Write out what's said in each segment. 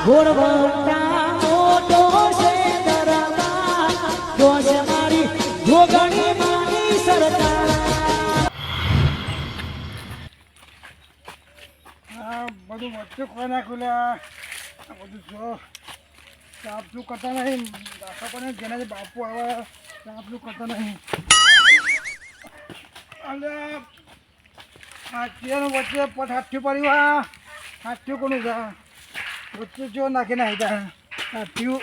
ઘોડવંટા મોટો છે મારી જોગણી મારી સરકાર બધું વચ્ચે કોઈ નાખ્યું આ બધું જો સાફસૂફ કરતા નહીં દાખલા પણ જેના બાપુ આવે સાફસૂફ કરતા નહીં અલ્યા આ ચેર વચ્ચે પટ હાથ્યું પડ્યું આ હાથ્યું કોનું છે નાખી તા હાથ્યું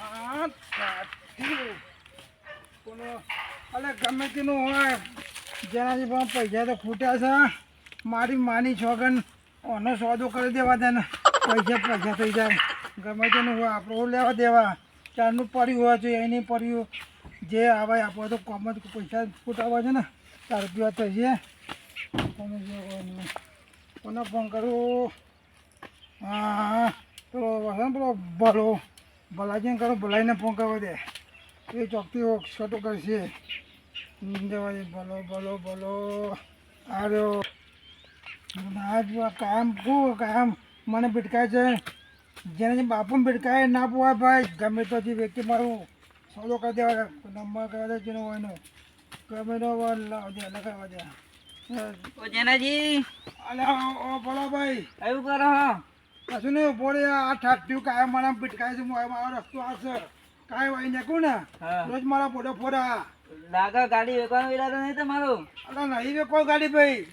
આ હાથ્યું અલે ગમે તેનું હોય. જેનાથી પણ પૈસા તો ખૂટ્યા છે. મારી માની છોગન ઓનો સોદો કરી દેવા તેને પૈસા પૈસા થઈ જાય. ગમે તેનું હોય, આપણું લેવા દેવા. ચારનું પડ્યું હોય છે એની પડ્યું જે આવે આપણે તો કોમ જ પૈસા ફૂટાવા છે ને. ચાર રૂપિયા થશે. કોને ફોન કરું હા પેલો હશે ને પેલો ભલો ભલાજીને કરો ભલાઈને ફોન કરવા દે એ ચોકથી છોટો કરશે જવાય ભલો ભલો ભલો આર્યો આજ કામ શું કામ મને ભટકાય છે જેને બાપુ ભટકાય ના પોવાય ભાઈ ગમે તો જે વ્યક્તિ મારું સોલો કરી દેવા નંબર કરવા દે જેનો હોય એનો ગમે તો લગાવવા દે જેનાજી અલે ઓ બોલો ભાઈ. એવું કરો હો? કશું નહીં બોલે આ ઠાઠ્યું કાય મને પીટકાય છે મારો રસ્તો આ છે. કાય વાઈ નાખું ને રોજ મારા ફોટો ફોડા લાગે ગાડી વેચવાનો ઈરાદો નહીં તમારો? અરે નહીં કોઈ ગાડી ભાઈ.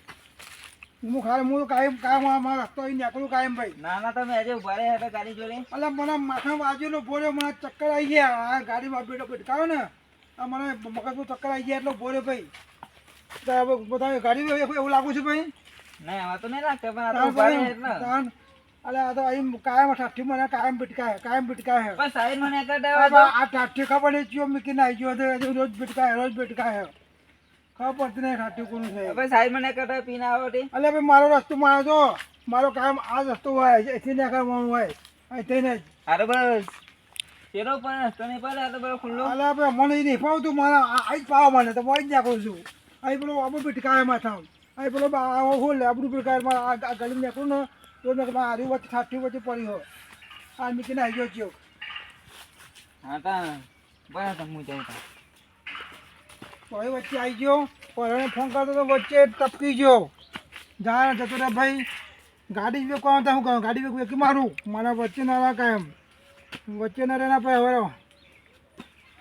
હું ખાલી હું કાયમ કાયમ મારા રસ્તો અહીં નીકળું કાયમ ભાઈ. ના ના તમે આજે ઊભા રહ્યા હતા ગાડી જોડે? એટલે મને માથા બાજુનો બોલ્યો મને ચક્કર આવી ગયા. આ ગાડીમાં બેઠો ભટકાયો ને આ મને મગજમાં ચક્કર આવી ગયા એટલે બોલ્યો ભાઈ. બધા ગાડી એવું લાગુ છે ભાઈ? નહીં આમાં તો નહીં લાગતા પણ આ તો તાર ઊભા રહ્યા ભાઈ, એટલે. અલે આ તો અહીં કાયમ ઠાઠી મને કાયમ ભટકાય કાયમ ભટકાય. પણ સાઈડ મને એક આ આવ્યો બા- આ ઠાઠી ખબર નહીં ચિયો મૂકીને આવી ગયો તો રોજ ભટકાય રોજ ભટકાય. ખબર પડતી નહીં ઠાઠી કોનું છે. હવે સાઈડ મને એક જ આવો તે અલે ભાઈ મારો રસ્તો મારો છો મારો કામ આ રસ્તો હોય એથી ના કરવાનું હોય અહીંથી ને જ. હારો બસ. તેરો પણ રસ્તો નહીં પડે આ તો ખુલ્લો. અલે મને નહીં ફાવતું મને આ આ જ પાવ મને તો હું જ નાખું છું. અહીં પેલો આબુ ભટકાય માથા અહીં પેલો આવો હું લે આબુ આ ગાડી નીકળું ને તો મેં હારી વચ્ચે ઠાઠી વચ્ચે પડી હો આ મીકીને આવી ગયો છું. હા તા તો હું જાઉં તા. વચ્ચે આવી ગયો પરણે ફોન કરતો તો વચ્ચે ટપકી ગયો. જા જતો રે ભાઈ. ગાડી વેકો આવતા હું કહું ગાડી વેક વેકી મારું. મારા વચ્ચે ના રહે કાયમ વચ્ચે ના રહેના ભાઈ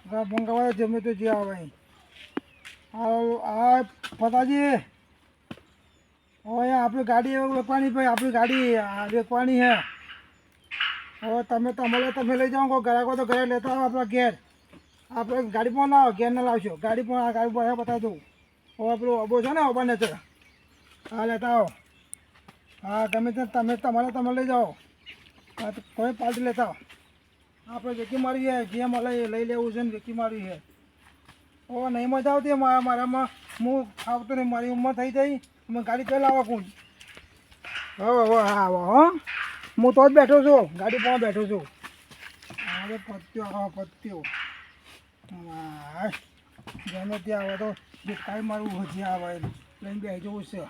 હવે ફોન કરવા જમે તો જે આવે આ આ ફતાજી. હવે આપણી ગાડી વેકવાની ભાઈ, આપણી ગાડી વેકવાની હે. હવે તમે તમારે તમે લઈ જાઓ ગ્રાહકો તો ઘરે લેતા આવો આપણા ઘેર. આપણે ગાડી પણ લાવો, ઘેર ના લાવશો. ગાડી પણ આ ગાડી બધા બતાવી દઉં. હવે આપણું અબો છે ને અબાને છે. હા, લેતા આવો. હા, ગમે તે તમે તમારે તમે લઈ જાઓ. તો કોઈ પાર્ટી લેતા આવો. આપણે વેકી મારી છે જે મળે લઈ લેવું છે ને વેકી મારી છે ઓ નહીં મજા આવતી, મારા મારામાં હું આવતો નહીં, મારી ઉંમર થઈ ગઈ અમે ગાડી લાવો કોણ? હવે હવે આવો, હો. હું તો જ બેઠો છું. ગાડી પણ બેઠો છું. અરે, પત્યો, હા, પત્યો. ગમે ત્યાં આવે તો જે કાંઈ મારું હજી આવે લઈને બે જવું છે.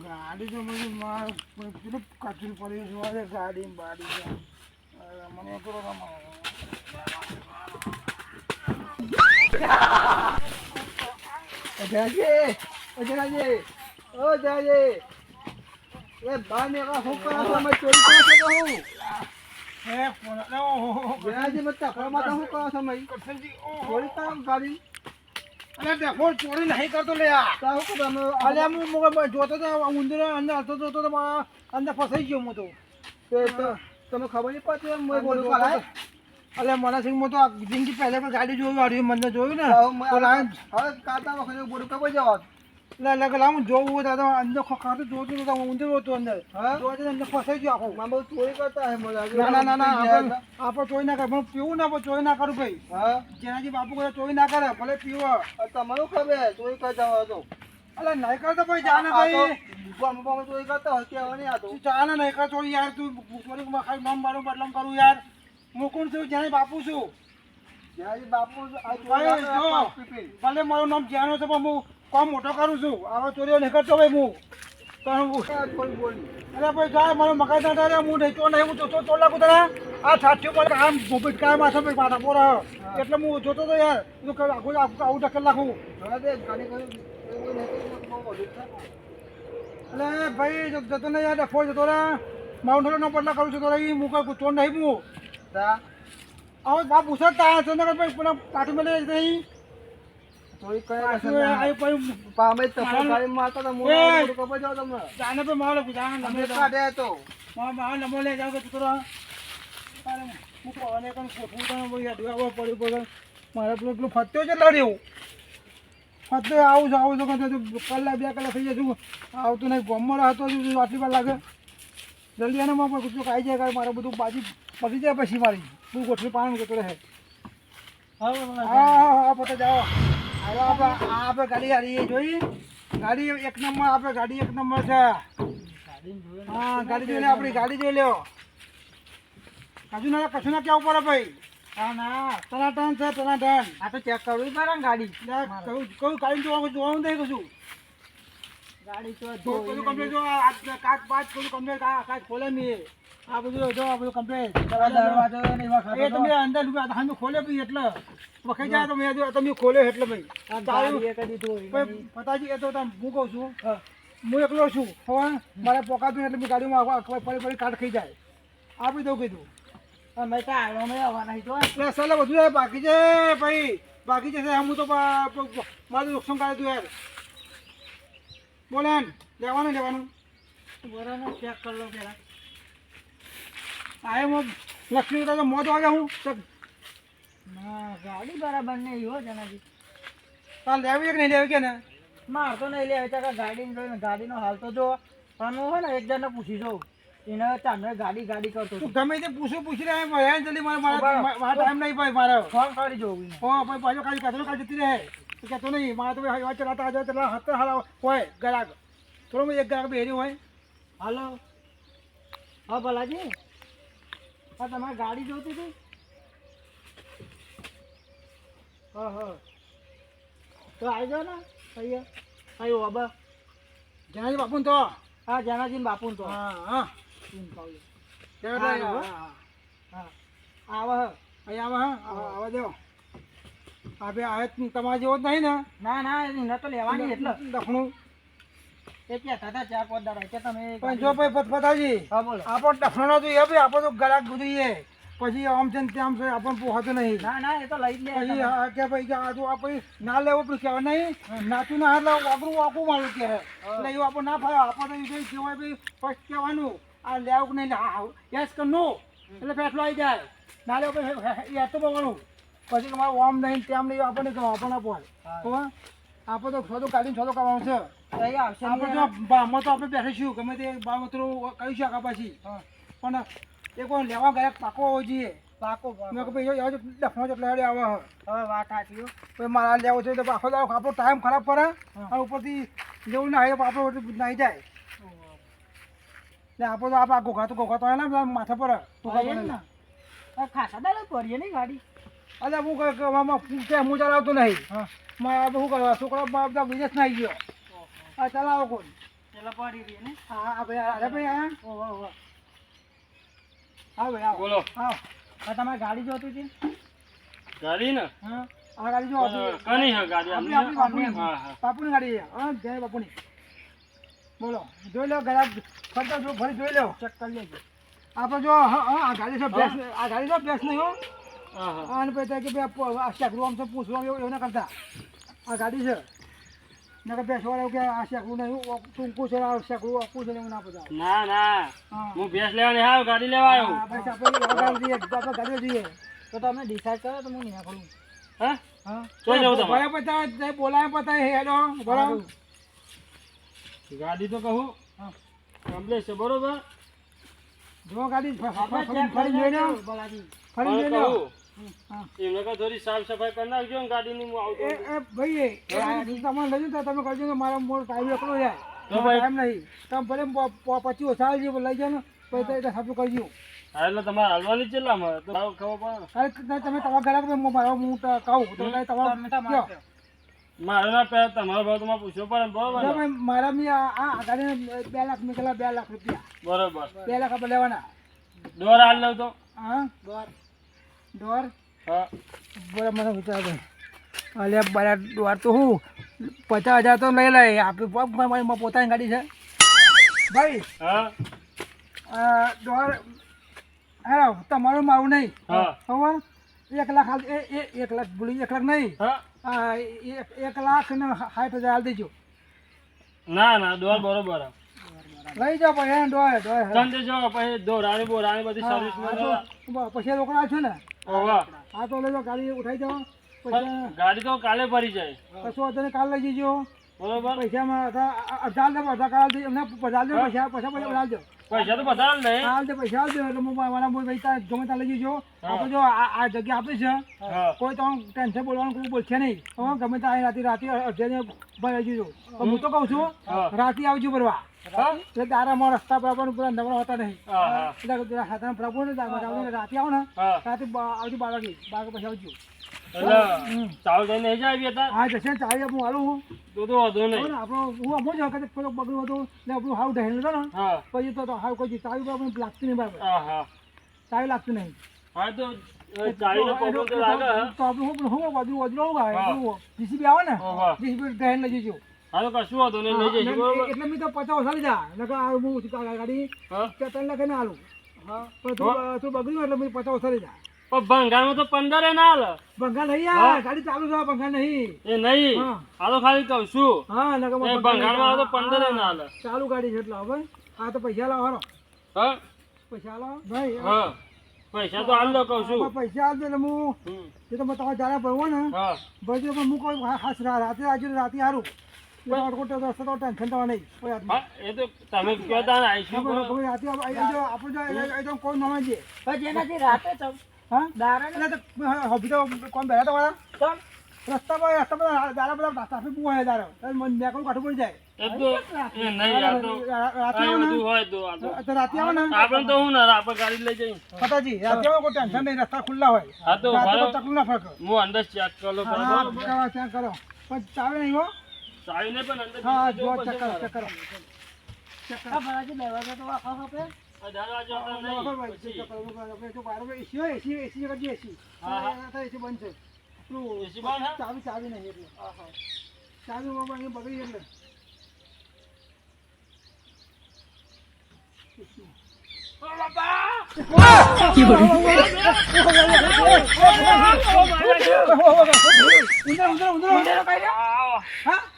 ગાડી તો બધું માર કેટલું કચરું પડ્યું જોવા છે ગાડી બાડી મને કરો અજરાજી અજરાજી ઓ અજરાજી એ બહાર નીકળો હું કરો છો અમે ચોરી કરો તો હું? હે ઓહો અજરાજી મત તકવામાં તો હું કરો અમે? કરસનજી ઓહો ચોરી કરો ગાડી અરે ડેફો ચોરી નહીં કરતો લે આ. તો હું કરો અમે હું મોબાઈલ જોતો તો ઉંદર અંદર હતો જોતો તો અંદર ફસાઈ ગયો હું તો. તે તો તમે ખબર નહીં પડતી એમ બોલું તો. અલે મને સિંહ તો જિંદગી પહેલે પણ ગાડી જોયું હારી મને જોયું ને? તો લાઈન હવે કાતા વખતે બોલું કબો જવા એટલે એટલે લા હું જોવું દાદા અંદર ખાતું જોતું તો ઉંદર હતો અંદર. હા? જોવા અંદર ફસાઈ ગયો આખો. મામા ચોરી કરતા હે મજા ના ના ના આપણે આપણે ચોરી ના કરે પણ પીવું ના પણ ચોરી ના કરું ભાઈ. હા? જેનાથી બાપુ કરે ચોરી ના કરે ભલે પીવો. તમારું ખબર ચોરી કરતા હોય તો. અલે નહીં કરતો ભાઈ. જાને ભાઈ ચોરી કરતા હોય કહેવા નહીં આ તો. તું જાને નહીં કરતો યાર તું ચોરી ખાલી મમ મારું બદલમ કરું યાર. હું કોણ છું? જ્યાં બાપુ છું. ભલે મારું નામ જ્યાંનું છે પણ હું કોમ મોટો કરું છું. આવા ચોરીઓ નહીં કરતો ભાઈ હું હું- અરે ભાઈ મારો મકાન ના થાય હું નહીં તો નહીં હું જોતો તો લાગુ તારા. આ છાઠ્યો મને આમ કાય માથે ભાઈ પાટા પોરા એટલે હું જોતો તો યાર આખું આખું આવું ટક્કર નાખું. એટલે ભાઈ જતો નહીં યાર ડફો જતો રે માઉન્ટ નો બદલા કરું છું તો રહી. હું કોઈ ચોર નહીં હું. હવે બાપ પૂછત તા ચંદ્રકાંત ભાઈ પેલા પાટી મેલે નહીં. મારો તારે પેલું પેલું ફત્યો છે લડ્યું. ફત્યો આવું છું આવું છું કલાક બે કલાક થઈ જશું આવતું નહીં. ગમો હતો આટલી વાર લાગે. જલ્દી આને માં પણ કૂતરું ખાઈ જાય કારણ મારે બધું બાજી પતી જાય પછી મારી. તું ગોઠવી પાણી જતો રહે. હા હા હા પોતે જાઓ. હવે આપણે આ આપણે ગાડી હારી જોઈ. ગાડી એક નંબર આપણે ગાડી એક નંબર છે. હા ગાડી જોઈ લે આપણી ગાડી જોઈ લ્યો. હજુ ના કશું ના કેવું પડે ભાઈ? હા ના. ટનાટન છે ટનાટન આ તો ચેક કરું પડે ને ગાડી. કયું કયું ગાડી જોવાનું જોવાનું નહીં કશું. ગાડી તો જો પેલું જો આ કાચ પાચ પેલું કમ્પ્લેટ આ કાચ ખોલે નહીં. આ બધું જો આ બધું કમ્પ્લેટ દરવાજો ને એ તમે અંદર હામે ખોલે ભાઈ એટલે. વખાઈ જાય તો મેં જો તમે ખોલે એટલે ભાઈ. પતાજી એ તો તમે હું કહું છું. હું. એકલો છું હવે મારે પોકાતું એટલે ગાડીમાં ફરી કાટ ખાઈ જાય. આપી દઉં કીધું. અમે તો આવવામાં આવવાના છો એટલે સાલા બધું બાકી છે ભાઈ. બાકી છે હું તો મારું નુકસાન કરે તું યાર. બોલે લેવાનું લેવાનું. બરાબર ચેક કરી લો પેલા આયો હું લક્ષ્મી તો મોત વાગે હું ના ગાડી બરાબર નહીં હો જનાજી તાર લેવી કે નહીં લેવી કે ને? માર તો નહીં લે ત્યાં ગાડી જોઈને ગાડીનો હાલ તો જો. પણ હું હોય ને એક જણને પૂછી જોઉં. એને ચાંદને ગાડી ગાડી કરતો તું ગમે તે પૂછું પૂછી રહ્યા એમ જલ્દી મારે મારા ટાઈમ નહીં ભાઈ મારે. ફોન કરી જોઉં. હો ભાઈ પાછો કાઢી કચરો કાલે જતી રહે. કહેતો નહીં મારે તો ભાઈ વાત ચલાતા આજે ચલા હત્તર હાલા હોય ગ્રાહક થોડો એક ગ્રાહક બેરી હોય. હાલો. હા ભલાજી. હા તમારે ગાડી જોતી હતી? હા હા. તો આવી જાઓ ને અહીંયા. આવ્યો બાબા. જનાજી બાપુ તો? હા જનાજીન બાપુ તો. હા હા. આવો હે. અહીંયા આવે હા. આવા. દો આ તમારા જેવો જ નહીં ને ના ના એની તો લેવાની એટલે દખણું એ કહેતા હતા ચાર પાંચ દાડા કે તમે પણ જો ભાઈ પતપતાજી હા બોલો આપણો દફણો એ ભાઈ આપણે તો ગળાક જોઈએ પછી આમ છે ને તેમ છે આપણને પોહાતું નહીં ના ના એ તો લઈ લે પછી આ કે ભાઈ કે આ પછી ના લેવું પણ કહેવાય નહીં નાતું ના વાપરું વાકું મારું કે એટલે એવું આપણે ના ફાવે આપણે તો ભાઈ કહેવાય ભાઈ ફર્સ્ટ કહેવાનું આ લેવું કે નહીં યસ કે નો એટલે ફેસલો આવી જાય ના લેવું યાદ તો બોલવાનું પછી કે મારું ઓમ નહીં તેમ નહીં આપણને કહો આપણને બોલ. હા. આપણે તો છોડો કાઢીને છોડો કરવાનું છે. તો આપણે જો બામાં તો આપણે બેસીશું ગમે તે બામતરું કહી શકા પછી. હા. પણ એક વાર લેવા ગયા પાકો હોવો જોઈએ. પાકો મેં પાકો. ભાઈ એવો ડફનો જેટલો હેડે આવે હવે. વાત સાચી હો. મારા લેવો છે તો આખો દાડો આપણો ટાઈમ ખરાબ પડે અને ઉપરથી જેવું ના તો આપણો નાઈ જાય. આપણે તો આપણે ઘોઘા તો ઘોઘા તો હોય ને બધા માથે પડે. ઘોઘા ખાસા દાડે પડીએ નહીં ગાડી. અરે હું કઈ કે આમાં હું ચલાવતો નહીં. મારા શું કરવા છોકરા મારા બધા વિદેશ ના ગયો. આ ચલાવો કોઈ પેલા પડી રહી ને. હા હા ભાઈ અરે ભાઈ હા. ઓહો ઓહો. હા ભાઈ બોલો. હા. તમારે ગાડી જોતી હતી ગાડી ને? હા. આ ગાડી જો આપણી- કની હે ગાડી? આપણી આપણી હા હા. બાપુની ગાડી હા જય બાપુની. બોલો. જોઈ લો ઘરા ફરતા જો ફરી જોઈ લો. ચેક કરી લેજો. આપણે જો હા હા આ ગાડી છે બેસ આ ગાડી છે બેસ નહીં હા. અને પછી કે ભાઈ આ શેકડું આમ તો પૂછવા એવું એવું ના કરતા. આ ગાડી છે. નકર બેસવા એવું કે આ શેકડું નહીં ટૂંકું છે આ શેકડું આપવું છે એવું ના બધા ના ના. હા. ભેંસ નહીં આવ્યો ગાડી લેવા આવ્યો. બસ આપણે ગાડી જોઈએ આપણે ગાડીઓ જોઈએ. તો તમે ડિસાઈડ કરો તો હું નહીં કરું હા? હા. ચોઈ જવું તમારે? ભલે પતા બોલાય પતા હેલો બરાબર ગાડી તો કહું. હા. છે બરોબર? જો ગાડી ફરી જોઈ લો. ફરી જોઈ લો. એમને કહો થોડી સાફ સફાઈ કરી નાખજો ને ગાડીની હું આવતો એ એ ભાઈ એ તમારે લઈ જાઓ તમે કરજો કે મારા મોર ટાઈમ એકલો જાય ટાઈમ નહીં. તમે ભલે પ- પ- ઓછા લઈ જાઓ ને પછી તો કરજો હા એટલે તમારે હાલવાની જ કેટલામાં તો ભાવ ખબર પડે તમે તમારા ઘરે મારો હું મારા તો કહું તો તમે તમારા. મારે ના પહેલા તમારો ભાવ તમારે પૂછવો પડે બરોબર? મારા મી આ આ બે લાખ નીકળ્યા બે લાખ રૂપિયા. બરોબર. બે લાખ લેવાના. દોર હાલ લઉં તો. હા? દોર. હા. બરાબર મને વિચાર અલે બરા દોર તો હું? પચાસ હજાર તો લઈ લે આપણે પોતાની ગાડી છે. ભાઈ હા. દોર હા તમારું મારું નહીં. હા. એક લાખ હાલ એ એ એક લાખ બોલી એક લાખ નહીં. હા. એક લાખ ને સાઠ હજાર હાલ દેજો. ના ના દોર બરોબર લઈ જાઓ પછી ડોર દોર દોર જાઓ પછી દોરાણી બોરાણી બધી સર્વિસ પછી રોકડા છે ને. હા તો લેજો ગાડી ઉઠાઈ જાઓ. પછી ગાડી તો કાલે ભરી જાય. કશું નહીં કાલ લઈ જજો. બરોબર. પૈસામાં અડધા દે અડધા કાલ એમને પચાસ દે પૈસા પૈસા પૈસા પૈસા દો પૈસા તો બધા લે હાલ દે પૈસા એટલે હું મારા બોલ ભાઈ ગમે ત્યાં લઈ જજો. આપણે જો આ જગ્યા આપી છે. કોઈ તો ટેન્શન બોલવાનું કોઈ બોલશે નહીં. હવે ગમે ત્યાં રાતે રાતે જજો. હું તો કહું છું રાતે આવજો ભરવા એટલે તારામાં રસ્તા બરાબર પેલા નવરા હોતા નહીં. એટલે પેલા હાથના પ્રભુ ને રાતે આવો ને રાતે આવજો બાર વાગે બાર પછી આવજો. જાય હા? જશે હાલું તો તો વાંધો નહીં. આપણો હું અમો જ વખતે પેલો બગડ્યું હતું ને આપણું હાવ ઢહેલ હતો ને પછી તો હાવ કોઈ ચાવી પર આપણને લાગતું નહીં બરાબર ચાવી લાગતું નહીં. હા તો. આવે જીસીબી આવે ને. જીસીબી ઢહેલ લઈ જજો. હા તો કશું વાંધો નહીં લઈ જઈશ બરોબર? એટલે મેં તો પચાસ ઓછા જા નકર આ હું ગાડી કે ત્રણ લાખે ના આલું પણ તું તું બગડ્યું એટલે મેં પચાસ ઓછા જા. પણ ભંગારમાં તો પંદર ના હાલ. બંગાળ નહીં આ ગાડી ચાલુ છે બંગાળ નહીં. એ નહીં? હા. તો ખાલી કહું છું. હા નકર ભંગારમાં તો પંદર ના હાલ. ચાલુ ગાડી છે એટલે હવે. આ તો પૈસા લાવો હારો હા? પૈસા લાવો. ભાઈ હા. પૈસા તો હાલ કહું છું. પૈસા હાલ એટલે હું એ તો તમારે જારા ભરવો ને હા. ભરજો પણ હું કહું હા રા- રાતે આજે રાતે સારું અડકોટો રસ્તો તો ટેન્શન તો નહીં કોઈ એ તો તમે કહો તાને આપ- અહીં જો આપણે જો તો કોઈ નવા છે પછી એનાથી રાતે ચમ હા? દારા તો હબી તો કોણ બેઠા તો વાળા? રસ્તા પર રસ્તા દારા બધા ટ્રાફિક બહુ હોય દારો. પડી જાય. તો તો તો તો. તો તો કોઈ રસ્તા ખુલ્લા હોય. તો. કોઈ તકલીફ ના ફરક હું અંદર ચેક કરો. પણ ચાલે નહીં હો. ચાવીને પણ અંદર હા જો ચક્કર ચક્કર કરો પડશે ચેક કરો ચેક કરો આ ભરાજી દરવાજા તો આખા હપે દરવાજો આપણે નહીં પછી. આપણે જો બહાર એસી હોય એસી એસી કરજે એસી હા, હા. એસી બંધ છે. પેલું એસી બંધ ચાવી ચાવી નહીં એટલે. ચાવી બાબા અહીં બગડી એટલે. ઉંદર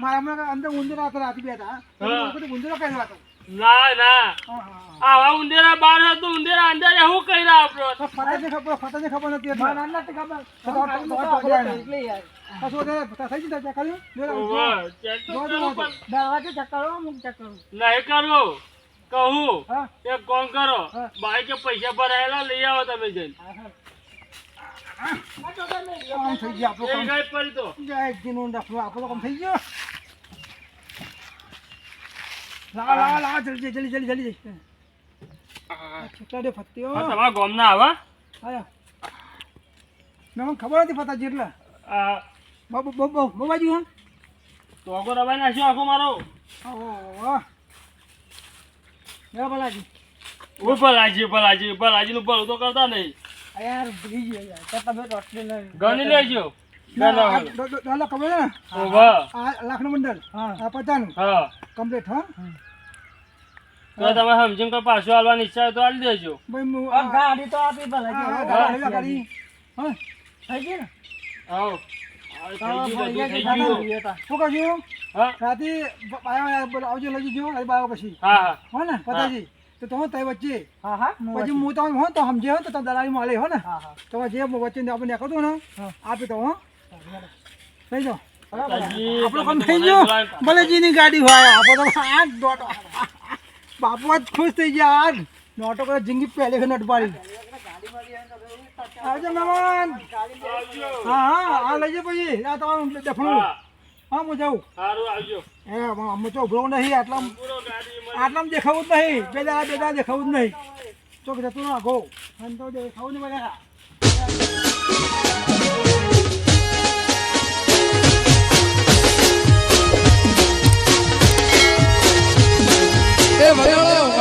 મારા અંદર ઉંદર હતા રાતે બેઠા હા. ઉંદરો કઈ હતો ના ના. હા, હા, હા. આવા ઉંદેરા બાર હતો ઉંદેરા અંદર હું કહી રહ્યા આપણો? ફટાને ખબર ફટાને ખબર નથી ના ના નથી ખબર એટલે યાર. પાછું વધારે થઈ ગયું ચેક કર્યું જો, જો. ઓવે, check તો જો, કરું જો, પણ. દરવાજો ચેક કરો અમુક ચેક કરું નહીં કરું કહું. એક કોમ કરો? હા. બાઈકે પૈસા ભરાયેલા લઈ આવો તમે જઈને. કામ થઈ ગયું આપણું એ કામ ગઈ પડી તો. જય જીનું ડફલું આપણું કામ થઈ ગયું. લાવા લાવા લાવા જલ્દી જલ્દી જલ્દી જલ્દી કેટલા દે ફત્તીઓ હા, તમારા ગામના આવા? આયા. મને ખબર નથી ફતાજી એટલે આ બાબુ બાબુ બાબુ બાજુ હા. ટોકો દબાઈ નાખ્યો આખો મારો. ઓહો મેરા ભલાજી. ઓ ભલાજી ભલાજી ભલાજી નું ભલું તો કરતા નહીં. યાર ભૂલી ગયો યાર. તો તમે તો ગણી લેજો. લાખ ખબર ને આ લાખનું બંડલ હા. આ પચાસનું હા. કમ્પ્લીટ હા. તો તમે સમજીને કોઈ પાછું હાલવાની ઈચ્છા હોય તો હાલી દેજો. ગાડી તો આપી આ- ગાડી હા. થઈ ગઈ ને? હા. રાતે બ- આવજો લઈ જજો આજે બાર પછી. હા હા. હો ને પતાજી તો તમે તય વચ્ચે. હા હા. પછી હું તમે હો તો સમજે હો તો તમે દલાલી મળે હો ને. હા હા. તો જે વચ્ચે આપણે નીકળતું ને આપી તો હો. લઈ જાઓ. આપણું કામ થઈ ગયું. ભલેજીની ગાડી હોય. આપણે તો દોઢ. બાપુ જ ખુશ થઈ ગયા. આજ નોટો કરે જિંદગી પહેલે નોટ પાડી. મહેમાન. હા હા આ લઈ જાય પછી. આ તમારું દફણું હા. હા જાઉં. એ અમે તો ઉભરો નહીં. આટલા પૂરો દેખાવું જ નહીં. બે દાડા બે દાડા દેખાવું જ નહીં. ચોક જતું ના ગો અને તો દેખાવું નહીં બધા Ei, valeu,